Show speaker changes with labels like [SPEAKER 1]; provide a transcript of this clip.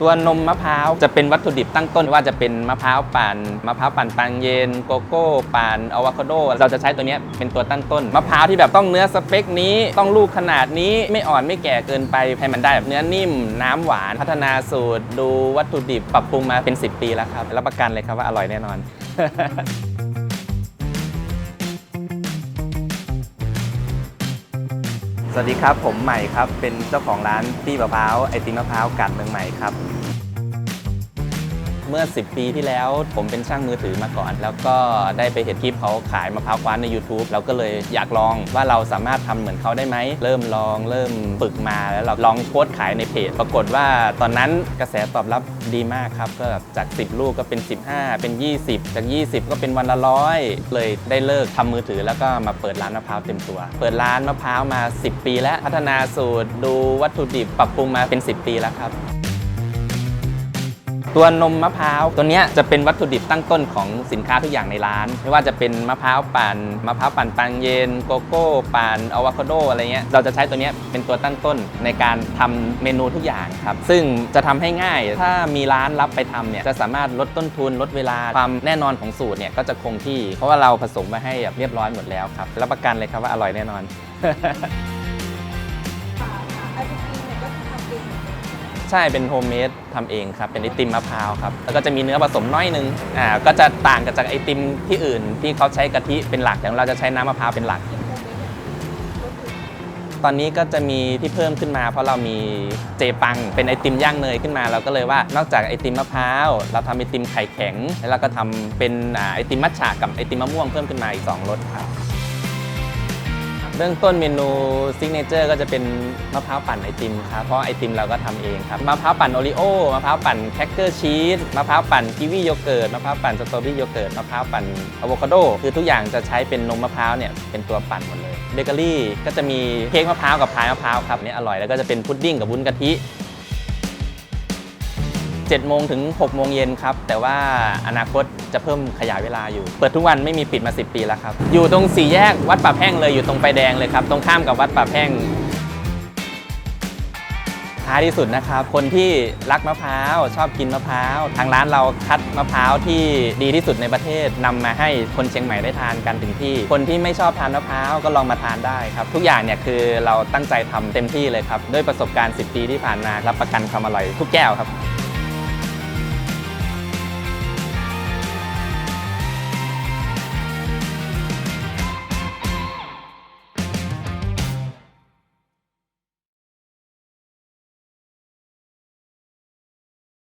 [SPEAKER 1] ตัวนมมะพร้าวจะเป็นวัตถุดิบตั้งต้นว่าจะเป็นมะพร้าวปั่นมะพร้าวปั่นปังเย็นโกโก้ปั่นอะโวคาโด เราจะใช้ตัวนี้เป็นตัวตั้งต้นมะพร้าวที่แบบต้องเนื้อสเปคนี้ต้องลูกขนาดนี้ไม่อ่อนไม่แก่เกินไปให้มันได้แบบเนื้อนิ่ม น้ำหวานพัฒนาสูตร ดูวัตถุดิบปรับปรุงมาเป็น 10 ปีแล้วครับรับประกันเลยครับว่าอร่อยแน่นอน สวัสดีครับ ผมใหม่ครับ เป็นเจ้าของร้านปี้มะพร้าวไอติมมะพร้าวกัดเมืองใหม่ครับ มื่อ 10 ปีที่แล้ว ผมเป็นช่างมือถือมาก่อน แล้วก็ได้ไปเห็นคลิปเขาขายมะพร้าวคว้านใน YouTube เราก็เลยอยากลองว่าเราสามารถทำเหมือนเขาได้ไหม เริ่มลองเริ่มฝึกมาแล้วเราลองโพสต์ขายในเพจ ปรากฏว่าตอนนั้นกระแสตอบรับดีมากครับ ก็จาก 10 ลูกก็เป็น 15 เป็น 20 จาก 20 ก็เป็นวันละร้อยเลยได้เลิกทำมือถือแล้วก็มาเปิดร้านมะพร้าวเต็มตัว เปิดร้านมะพร้าวมา 10 ปี แล้วพัฒนาสูตรดูวัตถุดิบปรับปรุงมาเป็น 10 ปีแล้วครับ ตัวนมมะพร้าวตัวเนี้ยจะเป็นวัตถุดิบตั้งต้นของสินค้าทุกอย่างในร้าน ไม่ว่าจะเป็นมะพร้าวปั่นมะพร้าวปั่นปังเย็นโกโก้ปั่นอะโวคาโดอะไรเงี้ยเราจะใช้ตัวเนี้ยเป็นตัวตั้งต้นในการทำเมนูทุกอย่างครับซึ่งจะทำให้ง่ายถ้ามีร้านรับไปทำเนี่ยจะสามารถลดต้นทุนลดเวลาความแน่นอนของสูตรเนี่ยก็จะคงที่ เพราะว่าเราผสมมาให้แบบเรียบร้อยหมดแล้วครับรับประกันเลยครับว่าอร่อยแน่นอน ช่เป็นโฮมเมดทำเองครับ เป็นไอติมมะพร้าวครับ แล้วก็จะมีเนื้อผสมน้อยหนึงอ่าก็จะต่างกับจากไอติมที่อื่น ที่เขาใช้กะทิเป็นหลักอย่างเราจะใช้น้ำมะพร้าวเป็นหลัก ตอนนี้ก็จะมีที่เพิ่มขึ้นมา เพราะเรามีเจปังเป็นไอติมย่างเนยขึ้นมา เราก็เลยว่านอกจากไอติมมะพร้าวเราทำไอติมไข่แข็ง แล้วเราก็ทำเป็นอ่าไอติมมัทฉะกับไอติมมะม่วงเพิ่มขึ้นมาอีกสองรสครับ เบื้องต้นเมนูซิกเนเจอร์ก็จะเป็นมะพร้าวปั่นไอติมครับเพราะไอติมเราก็ทำเองครับมะพร้าวปั่นโอริโอมะพร้าวปั่นแคคเกอร์ชีสมะพร้าวปั่นกีวีโยเกิร์ตมะพร้าวปั่นสตรอเบอรี่โยเกิร์ตมะพร้าวปั่นอะโวคาโดคือทุกอย่างจะใช้เป็นนมมะพร้าวเนี่ยเป็นตัวปั่นหมดเลยเบเกอรี่ก็จะมีเค้กมะพร้าวกับพายมะพร้าวครับนี่อร่อยแล้วก็จะเป็นพุดดิ้งกับวุ้นกะทิ 7โมงถึง6โมงเย็นครับ แต่ว่าอนาคตจะเพิ่มขยายเวลาอยู่ เปิดทุกวันไม่มีปิดมา 10 ปีแล้วครับ อยู่ตรงสี่แยกวัดป่าแพ่งเลยอยู่ตรงไฟแดงเลยครับ ตรงข้ามกับวัดป่าแพ่งท้ายที่สุดนะครับ คนที่รักมะพร้าวชอบกินมะพร้าว ทางร้านเราคัดมะพร้าวที่ดีที่สุดในประเทศนำมาให้คนเชียงใหม่ได้ทานกันถึงที่ คนที่ไม่ชอบทานมะพร้าวก็ลองมาทานได้ครับ ทุกอย่างเนี่ยคือเราตั้งใจทำเต็มที่เลยครับ ด้วยประสบการณ์ 10 ปีที่ผ่านมารับประกันความอร่อยทุกแก้วครับ